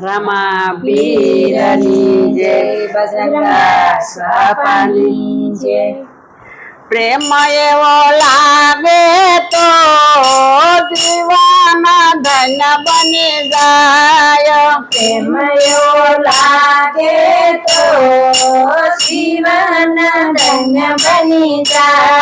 રમા બીરની જય બજરંગા સ્વાપાની જય પ્રેમ એવો લાગે તો જીવાના ધન બની જાય પ્રેમ એવો લાગે તો જીવાના ધન બની જાય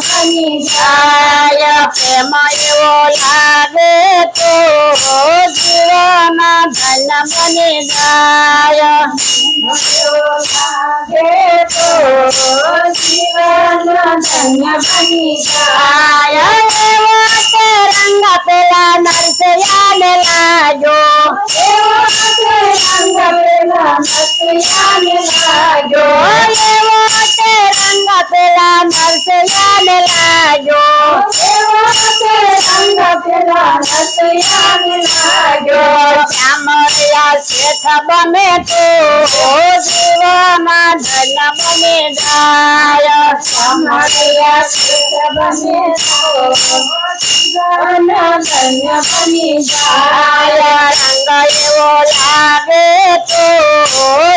Ya se me de la la રંગ પેલા નરસૈયાને લાજો રંગ પેલા નરસૈયાને લાજો શ્યામળિયા શેઠ બને તો જીવમાં ધન બને જાય શ્યામળિયા શેઠ બને તો ધન બની જાય કયો લાગે તો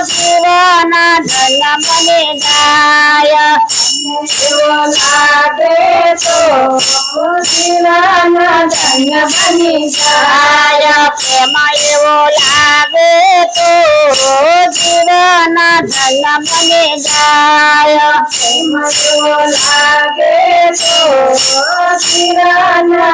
જીવના ધન મને ગાય કયો લાગે તો જીવના ધન મને ગાય પ્રેમા એવો લાગે તો જીવના ધન મને ગાય પ્રેમા એવો લાગે તો જીવના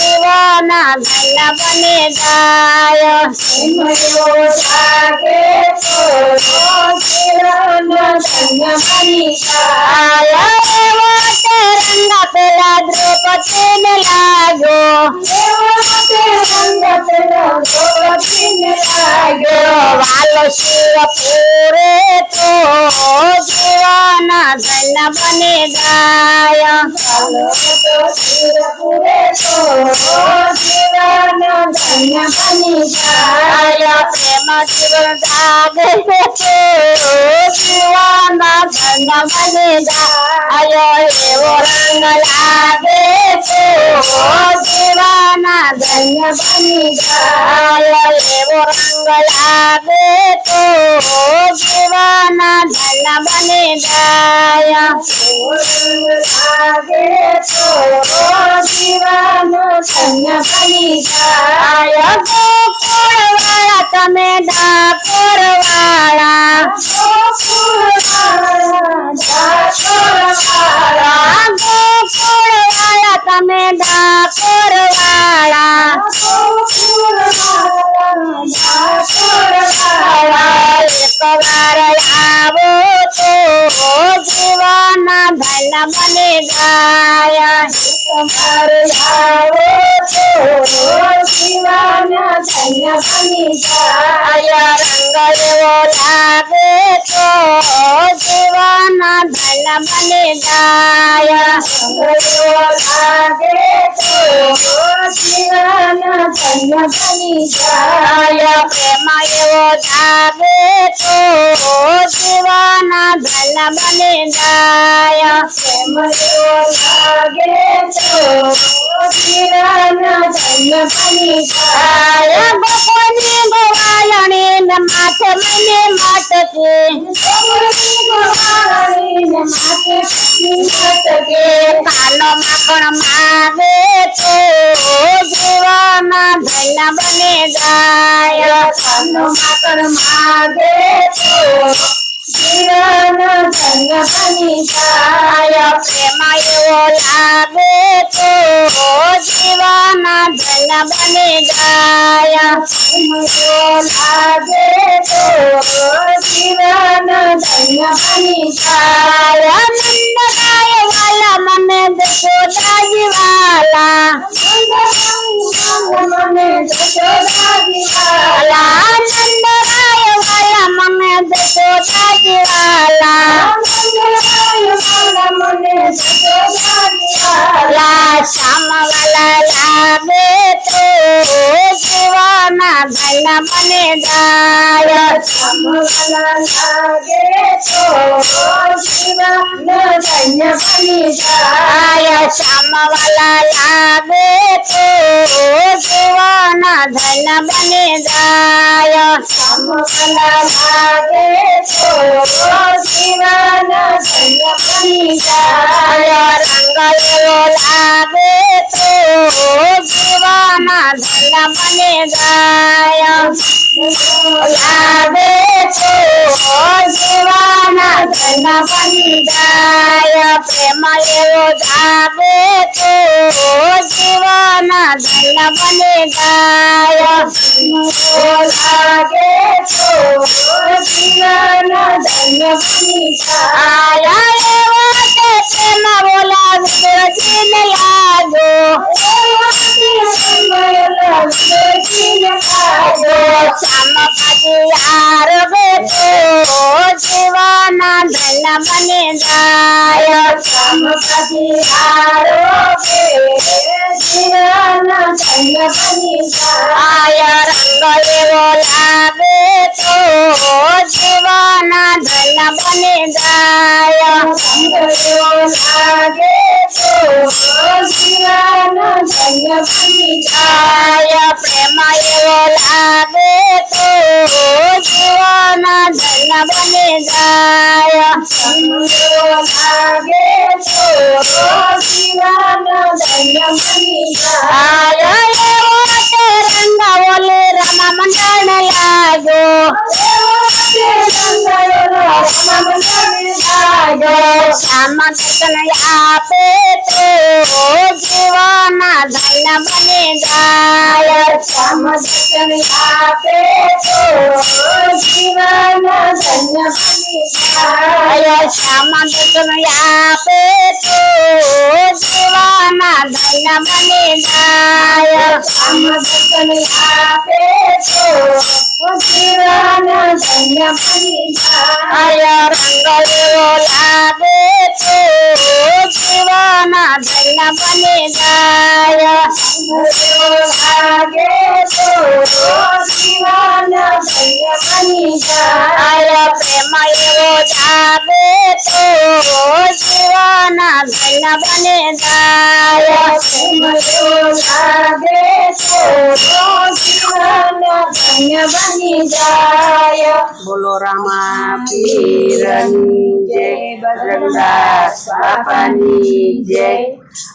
ભગવાના ભલા બને જાય સાગે બની જાય એવો રંગ પેલા દ્રૌપદી ને લાગ્યો વાલો શિવ પૂરે તો જીવાના ધન બને જાય అయ్యో ఏవో రంగలాగే జీవన ధన్య పని બને દાયા લાગે તો જીવાનો ધન્ય બની જાય ગોકુળવાળા તમે ડાકોરવાળા ગોકુળવાળા प्रेमयोधावे तो जीवन धन बने जाय प्रेमयोधावे तो जीवन धन बने जाय बपने गोवालने न माथ मने माथ के बपने गोवालने न माथ मने माथ के कालो माकण मा ಪನಿಷಾಯ ಪ್ರೇಮಯೋಲಾಗೇತು ಜೀವನ ಧನ ಬನಿಗಾಯ ಪ್ರೇಮಯೋಲಾಗೇತು ಜೀವನ ಧನ ಬನಿಗಾಯ ಮಂದಲ লাভনে দায়ক শ্যামবালা লাগে তো জীবনা ধন বনে দায় শ্যামবালা লাগে তো জীবনা ধন বনে দায় রঙ্গ লাগে তো আমার ভাল্লা বনে যায় যাবে তো জীবনার ভাল্লা বনে যায় প্রেমায়ের যাবে তো জীবনার ভাল্লা বনে যায় যাবে তো জীবনার ভাল্লা বনে যায় প্রেমা বলা બ્રહ્મને દાય तनया पे तो जीवाना धन बने जाए समझ तनया पे तो जीवाना धन बने जाए समझ तनया पे तो जीवाना धन बने जाए समझ तनया पे तो जीवाना धन बने जाए रंग लागे દેવાના દયા બને ગાય ભાગે તો શિવાના દયા બની જાય પ્રેમ એવો જાવે તો શિવાના દયા બને ગાય પ્રેમ જાવે ધન્ય બની જાય બોલો રામા પીરની જય બદરંગદાસ બાપાની જય